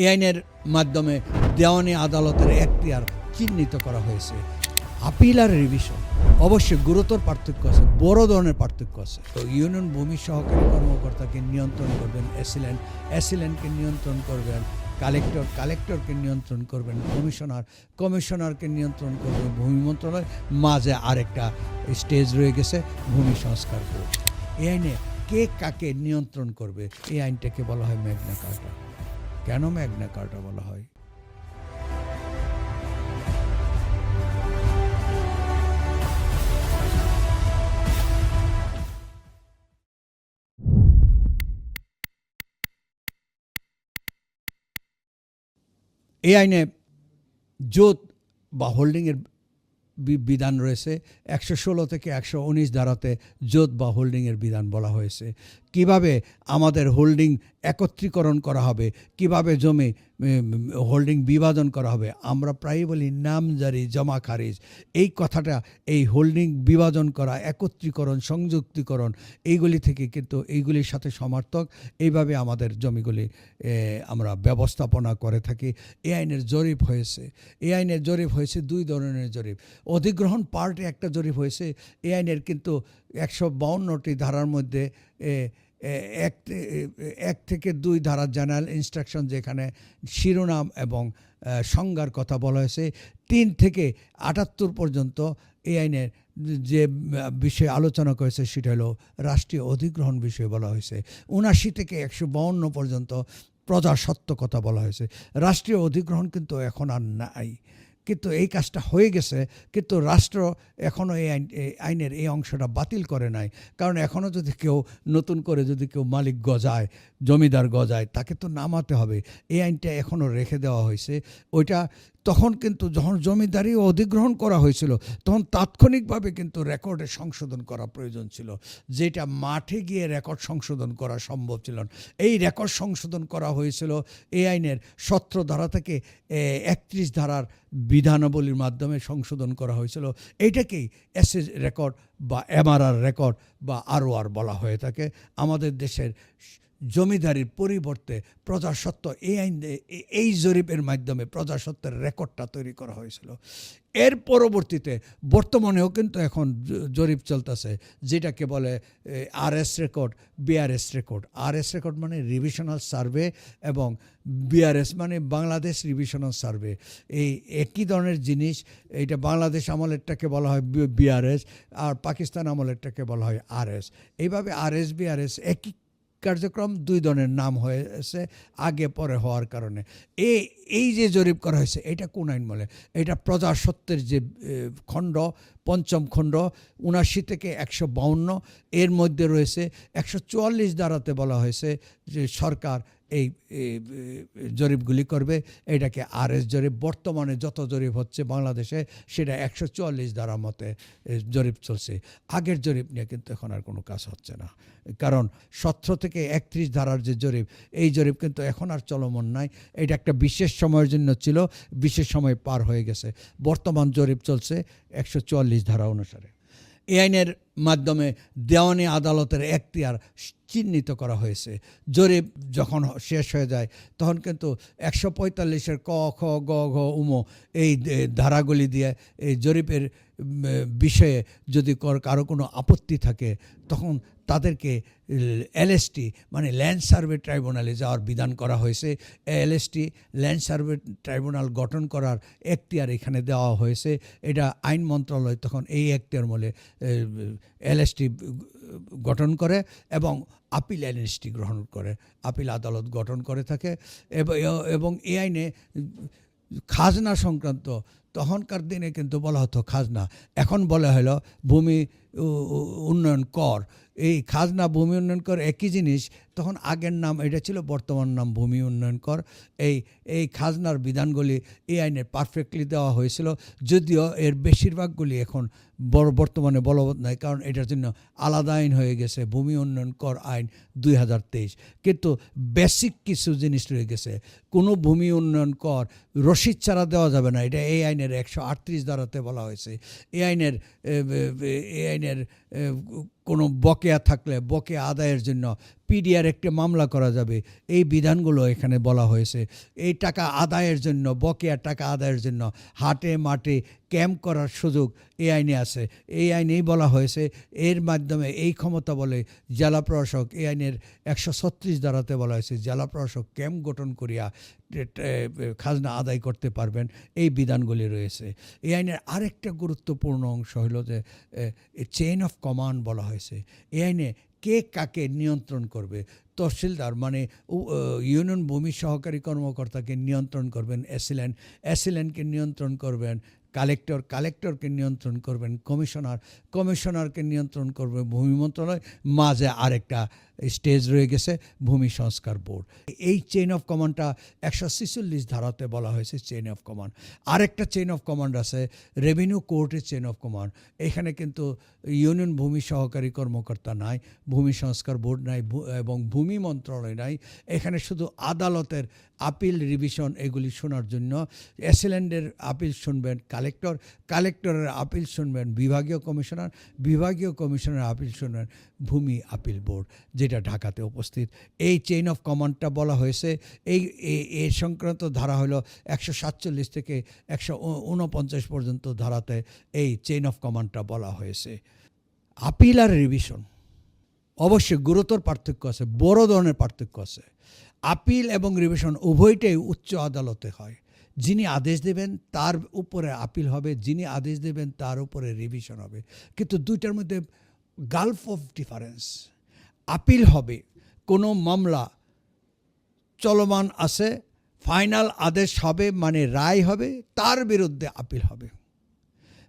এই আইনের মাধ্যমে দেওয়ানি আদালতের এখতিয়ার চিহ্নিত করা হয়েছে। আপিল আর রিভিশন অবশ্যই গুরুতর পার্থক্য আছে, বড় ধরনের পার্থক্য আছে। তো ইউনিয়ন ভূমি সহকারী কর্মকর্তাকে নিয়ন্ত্রণ করবেন অ্যাসিলেন্ট অ্যাসিলেন্টকে নিয়ন্ত্রণ করবেন, কালেক্টর, কালেক্টরকে নিয়ন্ত্রণ করবেন, কমিশনার, কমিশনারকে নিয়ন্ত্রণ করবেন, ভূমি মন্ত্রণালয়, মাঝে আরেকটা স্টেজ রয়ে গেছে, ভূমি সংস্কার এই আইনে কে কাকে নিয়ন্ত্রণ করবে এই আইনটাকে বলা হয় ম্যাগনা কার্টা। কেন ম্যাগনা কার্টা বলা হয়? এই আইনে জোত বা হোল্ডিংয়ের বিধান রয়েছে। একশো ষোলো থেকে একশো উনিশ ধারাতে জোত বা হোল্ডিংয়ের বিধান বলা হয়েছে। কীভাবে আমাদের হোল্ডিং একত্রীকরণ করা হবে? কীভাবে জমি হোল্ডিং বিভাজন করা হবে? আমরা প্রায়ই বলি নামজারি জমা খারিজ। এই কথাটা, এই হোল্ডিং বিভাজন করা, একত্রীকরণ, সংযুক্তিকরণ, এইগুলি থেকে কিন্তু এইগুলির সাথে সমার্থক। এইভাবে আমাদের জমিগুলি আমরা ব্যবস্থাপনা করে থাকি। এই আইনের জরিপ হয়েছে। এই আইনের জরিপ হয়েছে দুই ধরনের জরিপ। অধিগ্রহণ পার্টে একটা জরিপ হয়েছে। এ আইনের কিন্তু একশো বাউন্নটি ধারার মধ্যে এক এক থেকে দুই ধারা জেনারেল ইনস্ট্রাকশন যেখানে শিরোনাম এবং সংজ্ঞার কথা বলা হয়েছে, তিন থেকে আটাত্তর পর্যন্ত এই আইনের যে বিষয়ে আলোচনা করেছে সেটা হলো রাষ্ট্রীয় অধিগ্রহণ বিষয়ে বলা হয়েছে। উনাশি থেকে একশো বাউন্ন পর্যন্ত প্রজাসত্ব কথা বলা হয়েছে। রাষ্ট্রীয় অধিগ্রহণ কিন্তু এখন আর নাই। কিন্তু এই কাজটা হয়ে গেছে, কিন্তু রাষ্ট্র এখনও এই আইন আইনের এই অংশটা বাতিল করে নাই। কারণ এখনও যদি কেউ নতুন করে যদি কেউ মালিক গজায়, জমিদার গজায়, তাকে তো নামাতে হবে। এই আইনটা এখনও রেখে দেওয়া হয়েছে। ওইটা তখন কিন্তু যখন জমিদারি অধিগ্রহণ করা হয়েছিল, তখন তাৎক্ষণিকভাবে কিন্তু রেকর্ডে সংশোধন করা প্রয়োজন ছিল। যেটা মাঠে গিয়ে রেকর্ড সংশোধন করা সম্ভব ছিল এই রেকর্ড সংশোধন করা হয়েছিল এই আইনের সত্র ধারা থেকে একত্রিশ ধারার বিধানাবলীর মাধ্যমে সংশোধন করা হয়েছিল। এইটাকেই এসএস রেকর্ড বা এমআরআর রেকর্ড বা আরওআর বলা হয়ে থাকে। আমাদের দেশের জমিদারির পরিবর্তে প্রজাসত্ব এই আইন, এই জরিপের মাধ্যমে প্রজাসত্বের রেকর্ডটা তৈরি করা হয়েছিল। এর পরবর্তীতে বর্তমানেও কিন্তু এখন জরিপ চলতেছে, যেটাকে বলে RS record BRS record RS record মানে রিভিশনাল সার্ভে এবং বিআরএস মানে বাংলাদেশ রিভিশনাল সার্ভে এই একই ধরনের জিনিস, এইটা বাংলাদেশ আমলেরটাকে বলা হয় বিআরএস আর পাকিস্তান আমলেরটাকে বলা হয় আরএস এইভাবে আরএস বিআরএস একই কার্যক্রম দুই ধরনের নাম হয়েছে, আগে, পরে হওয়ার কারণে। এই এই যে জরিপ করা হয়েছে, এটা কোন আইন বলে? এটা প্রজাসত্বের যে খণ্ড পঞ্চম খণ্ড উনাশি থেকে একশো বাউন্ন। এর মধ্যে রয়েছে একশো চুয়াল্লিশ দ্বারাতে বলা হয়েছে যে সরকার এই জরিপগুলি করবে। এটাকে আর এস জরিপ, বর্তমানে যত জরিপ হচ্ছে বাংলাদেশে, সেটা একশো চুয়াল্লিশ দ্বারা মতে জরিপ চলছে। আগের জরিপ নিয়ে কিন্তু এখন আর কোনো কাজ হচ্ছে না। কারণ সতেরো থেকে একত্রিশ ধারার যে জরিপ, এই জরিপ কিন্তু এখন আর চলমান নাই। এটা একটা বিশেষ সময়ের জন্য ছিল, বিশেষ সময় পার হয়ে গেছে। বর্তমান জরিপ চলছে একশো চুয়াল্লিশ ধারা অনুসারে। এই আইনের মাধ্যমে দেওয়ানি আদালতের এখতিয়ার চিহ্নিত করা হয়েছে। জরিপ যখন শেষ হয়ে যায়, তখন কিন্তু একশো পঁয়তাল্লিশের ক, খ, গ, ঘ, উম, এই ধারাগুলি দিয়ে এই জরিপের বিষয়ে যদি কর- কোনো আপত্তি থাকে, তখন তাদেরকে এলএসটি মানে ল্যান্ড সার্ভে ট্রাইব্যুনালে যাওয়ার বিধান করা হয়েছে। এলএসটি, ল্যান্ড সার্ভে ট্রাইব্যুনাল গঠন করার এখতিয়ার এখানে দেওয়া হয়েছে। এটা আইন মন্ত্রণালয় তখন এই এখতিয়ার মলে এলএসটি গঠন করে এবং আপিল এলএসটি গ্রহণ করে, আপিল আদালত গঠন করে থাকে। এবং- এই আইনে খাজনা সংক্রান্ত তখনকার দিনে কিন্তু বলা হতো খাজনা। এখন বলা হলো ভূমি উন্নয়ন কর। এই খাজনা, ভূমি উন্নয়ন কর একই জিনিস। তখন আগের নাম এটা ছিল বর্তমান নাম ভূমি উন্নয়ন কর। এই এই খাজনার বিধানগুলি এই আইনে পারফেক্টলি দেওয়া হয়েছিল। যদিও এর বেশিরভাগগুলি এখন বড়, বর্তমানে বলবৎ নয় কারণ এটার জন্য আলাদা আইন হয়ে গেছে, ভূমি উন্নয়ন কর আইন দুই হাজার তেইশ। কিন্তু বেসিক কিছু জিনিস রয়ে গেছে। কোনো ভূমি উন্নয়ন কর রসিদ ছাড়া দেওয়া যাবে না। এটা এই আইনের একশো আটত্রিশ ধারাতে বলা হয়েছে এ আইনের এ, আইনের কোনো বকেয়া থাকলে বকেয়া আদায়ের জন্য পিডিআর একটি মামলা করা যাবে। এই বিধানগুলো এখানে বলা হয়েছে। এই টাকা আদায়ের জন্য, বকেয়া টাকা আদায়ের জন্য হাটে মাঠে ক্যাম্প করার সুযোগ এই আইনে আছে। এই আইনেই বলা হয়েছে, এর মাধ্যমে এই ক্ষমতা বলে জেলা প্রশাসক এই আইনের একশো ছত্রিশ ধারাতে বলা হয়েছে, জেলা প্রশাসক ক্যাম্প গঠন করিয়া খাজনা আদায় করতে পারবেন। এই বিধানগুলি রয়েছে। এই আইনের আরেকটা গুরুত্বপূর্ণ অংশ হলো যে চেইন অফ কমান্ড বলা হয়েছে। এই আইনে কে কাকে নিয়ন্ত্রণ করবে? তহসিলদার মানে ইউনিয়ন ভূমি সহকারী কর্মকর্তাকে নিয়ন্ত্রণ করবেন এসিল্যান্ড এসিল্যান্ডকে নিয়ন্ত্রণ করবেন কালেক্টর, কালেক্টরকে নিয়ন্ত্রণ করবেন, কমিশনার, কমিশনারকে নিয়ন্ত্রণ করবে ভূমি মন্ত্রণালয়। মাঝে আরেকটা স্টেজ রয়ে গেছে, ভূমি সংস্কার বোর্ড। এই চেইন অফ কমান্ডটা একশো ছিচল্লিশ ধারাতে বলা হয়েছে চেইন অফ কমান্ড আরেকটা চেইন অফ কমান্ড আছে রেভিনিউ কোর্টের চেইন অফ কমান্ড এখানে কিন্তু ইউনিয়ন ভূমি সহকারী কর্মকর্তা নাই, ভূমি সংস্কার বোর্ড নাই এবং ভূমি মন্ত্রণালয় নাই। এখানে শুধু আদালতের আপিল রিভিশন এগুলি শোনার জন্য। এসিল্যান্ডের আপিল শুনবেন কালেক্টর, কালেক্টরের আপিল শুনবেন বিভাগীয় কমিশনার বিভাগীয় কমিশনার আপিল শুনবেন ভূমি আপিল বোর্ড, যেটা ঢাকাতে উপস্থিত। এই চেইন অফ কমান্ডটা বলা হয়েছে। এই, এ- সংক্রান্ত ধারা হলো একশো সাতচল্লিশ থেকে একশো উনপঞ্চাশ পর্যন্ত ধারাতে এই চেইন অফ কমান্ডটা বলা হয়েছে। আপিল আর রিভিশন অবশ্যই গুরুতর পার্থক্য আছে, বড় ধরনের পার্থক্য আছে। আপিল এবং রিভিশন উভয়টাই উচ্চ আদালতে হয়। যিনি আদেশ দেবেন, তার উপরে আপিল হবে, যিনি আদেশ দেবেন, তার উপরে রিভিশন হবে। কিন্তু দুইটার মধ্যে গালফ অফ ডিফারেন্স আপিল হবে, কোনো মামলা চলমান আছে ফাইনাল আদেশ হবে মানে রায় হবে, তার বিরুদ্ধে আপিল হবে।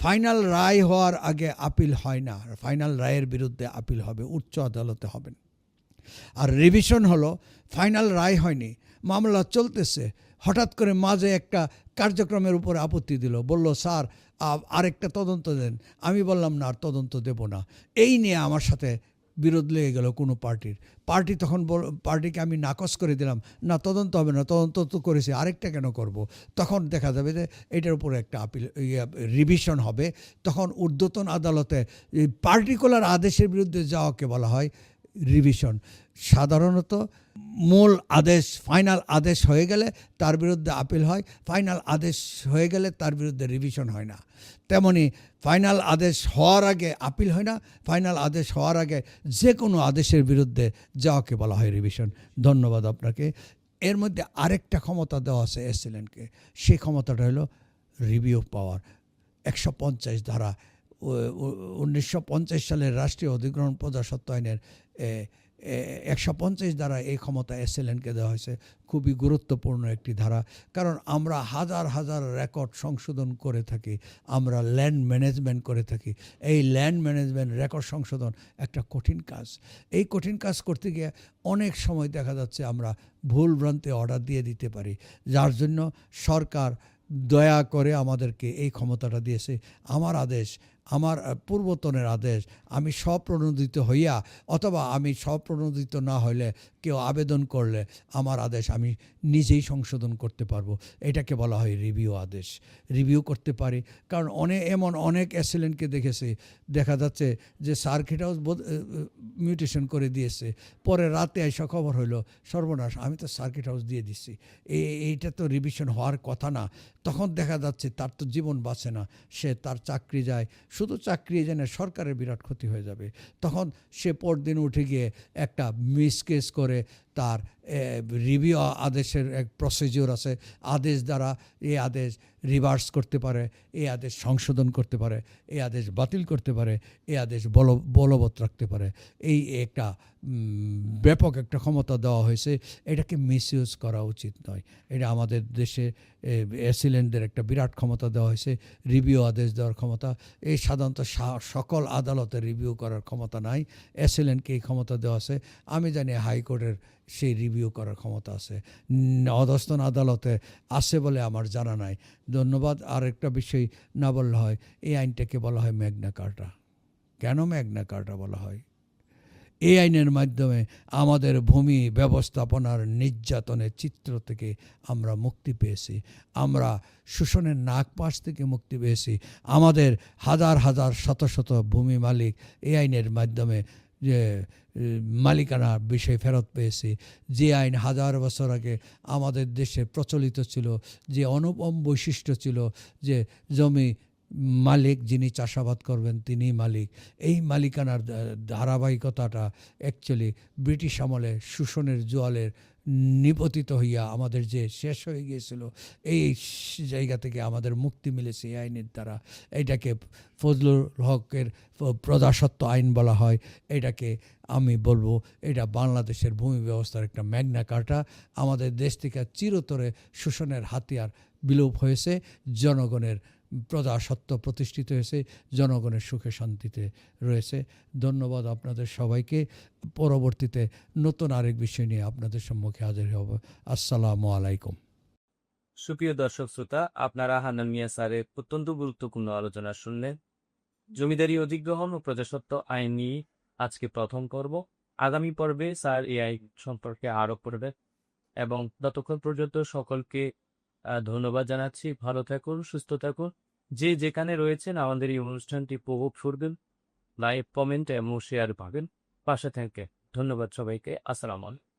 ফাইনাল রায় হওয়ার আগে আপিল হয় না ফাইনাল রায়ের বিরুদ্ধে আপিল হবে, উচ্চ আদালতে হবেন। আর রিভিশন হলো, ফাইনাল রায় হয়নি, মামলা চলতেছে, হঠাৎ করে মাঝে একটা কার্যক্রমের উপরে আপত্তি দিল, বলল, স্যার আরেকটা তদন্ত দেন। আমি বললাম, না, আর তদন্ত দেব না। এই নিয়ে আমার সাথে বিরোধ লেগে গেল কোনো পার্টির। পার্টি তখন পার্টিকে আমি নাকচ করে দিলাম, না, তদন্ত হবে না, তদন্ত তো করেছি, আরেকটা কেন করব? তখন দেখা যাবে যে এটার উপরে একটা আপিল রিভিশন হবে। তখন ঊর্ধ্বতন আদালতে পার্টিকুলার আদেশের বিরুদ্ধে যাওয়াকে বলা হয় রিভিশন সাধারণত মূল আদেশ ফাইনাল আদেশ হয়ে গেলে তার বিরুদ্ধে আপিল হয় ফাইনাল আদেশ হয়ে গেলে তার বিরুদ্ধে রিভিশন হয় না। তেমনি ফাইনাল আদেশ হওয়ার আগে আপিল হয় না ফাইনাল আদেশ হওয়ার আগে যে কোনো আদেশের বিরুদ্ধে যাওয়াকে বলা হয় রিভিশন ধন্যবাদ আপনাকে। এর মধ্যে আরেকটা ক্ষমতা দেওয়া আছে এসিলেন্টকে সেই ক্ষমতাটা হলো রিভিউ পাওয়ার একশো পঞ্চাশ ধারা উনিশশো পঞ্চাশ সালের রাষ্ট্রীয় অধিগ্রহণ প্রজাসত্ব আইনের একশো পঞ্চাশ দ্বারা এই ক্ষমতা এসএলএনকে দেওয়া হয়েছে। খুবই গুরুত্বপূর্ণ একটি ধারা। কারণ আমরা হাজার হাজার রেকর্ড সংশোধন করে থাকি, আমরা ল্যান্ড ম্যানেজমেন্ট করে থাকি। এই ল্যান্ড ম্যানেজমেন্ট রেকর্ড সংশোধন একটা কঠিন কাজ। এই কঠিন কাজ করতে গিয়ে অনেক সময় দেখা যাচ্ছে আমরা ভুল ভ্রান্তি অর্ডার দিয়ে দিতে পারি। যার জন্য সরকার দয়া করে আমাদেরকে এই ক্ষমতাটা দিয়েছে। আমার আদেশ আমার পূর্বতনের আদেশ, আমি স্বপ্রণোদিত হইয়া, অথবা আমি স্বপ্রণোদিত না হইলে কেউ আবেদন করলে আমার আদেশ আমি নিজেই সংশোধন করতে পারব। এটাকে বলা হয় রিভিউ আদেশ। রিভিউ করতে পারি। কারণ অনেক এমন অনেক অ্যাসিলেন্টকে দেখেছি, দেখা যাচ্ছে যে সার্কিট হাউস মিউটেশন করে দিয়েছে। পরে রাতে এসে খবর হইল, সর্বনাশ, আমি তো সার্কিট হাউস দিয়ে দিচ্ছি এই এইটা তো রিভিশন হওয়ার কথা না। তখন দেখা যাচ্ছে তার তো জীবন বাঁচে না। সে তার চাকরি যায় শুধু চাকরি জেনে সরকারের বিরাট ক্ষতি হয়ে যাবে। তখন সে পরদিন উঠে গিয়ে একটা মিসকেস করে তার রিভিউ আদেশের এক প্রসিজিওর আছে। আদেশ দ্বারা এই আদেশ রিভার্স করতে পারে, এই আদেশ সংশোধন করতে পারে, এই আদেশ বাতিল করতে পারে, এই আদেশ বল, বলবৎ রাখতে পারে। এই একটা ব্যাপক একটা ক্ষমতা দেওয়া হয়েছে। এটাকে মিসইউজ করা উচিত নয়। এটা আমাদের দেশে এসিলেন্টদের একটা বিরাট ক্ষমতা দেওয়া হয়েছে রিভিউ আদেশ দেওয়ার ক্ষমতা। এই সাধারণত সকল আদালতে রিভিউ করার ক্ষমতা নাই। এসিলেন্টকে এই ক্ষমতা দেওয়া আছে। আমি জানি হাইকোর্টের সেই রিভিউ করার ক্ষমতা আছে। অধস্তন আদালতে আছে বলে আমার জানা নাই। ধন্যবাদ। আর একটা বিষয় না বললে হয়, এই আইনটাকে বলা হয় ম্যাগনা কার্টা। কেন ম্যাগনা কার্টা বলা হয়? এই আইনের মাধ্যমে আমাদের ভূমি ব্যবস্থাপনার নির্যাতনের চিত্র থেকে আমরা মুক্তি পেয়েছি। আমরা শোষণের নাগপাশ থেকে মুক্তি পেয়েছি। আমাদের হাজার হাজার শত শত ভূমি মালিক এই আইনের মাধ্যমে যে মালিকানার মালিকানা বিষয়ে ফেরত পেয়েছি। যে আইন হাজার বছর আগে আমাদের দেশে প্রচলিত ছিল, যে অনুপম বৈশিষ্ট্য ছিল, যে জমি মালিক যিনি চাষাবাদ করবেন তিনি মালিক। এই মালিকানার ধারাবাহিকতাটা অ্যাকচুয়ালি ব্রিটিশ আমলে শোষণের জোয়ালের নিপতিত হইয়া আমাদের যে শেষ হয়ে গিয়েছিল, এই জায়গা থেকে আমাদের মুক্তি মিলেছে এই আইনের দ্বারা। এইটাকে ফজলুল হকের প্রজাসত্ব আইন বলা হয়। এটাকে আমি বলব, এটা বাংলাদেশের ভূমি ব্যবস্থার একটা ম্যাগনা কার্টা আমাদের দেশ থেকে চিরতরে শোষণের হাতিয়ার বিলোপ হয়েছে, জনগণের প্রজাসত্ব প্রতিষ্ঠিত হয়েছে, জনগণের সুখে শান্তিতে রয়েছে। ধন্যবাদ আপনাদের সবাইকে। পরবর্তীতে নতুন আরেক বিষয় নিয়ে আপনাদের সম্মুখে হাজির হব। আসসালামু আলাইকুম। সুপ্রিয় দর্শক শ্রোতা, আপনারা হান্নান মিয়া স্যারের অত্যন্ত গুরুত্বপূর্ণ আলোচনা শুনলেন। জমিদারি অধিগ্রহণ ও প্রজাসত্ব আইন নিয়ে আজকে প্রথম পর্ব। আগামী পর্বে স্যার এই আইন সম্পর্কে আরও পড়বে এবং ততক্ষণ পর্যন্ত সকলকে ধন্যবাদ জানাচ্ছি। ভালো থাকুন, সুস্থ থাকুন। যে যেখানে রয়েছেন, আমাদের এই অনুষ্ঠানটি উপভোগ করবেন লাইভ কমেন্ট এবং শেয়ার পাবেন। পাশে থেকে ধন্যবাদ সবাইকে। আসসালামু আলাইকুম।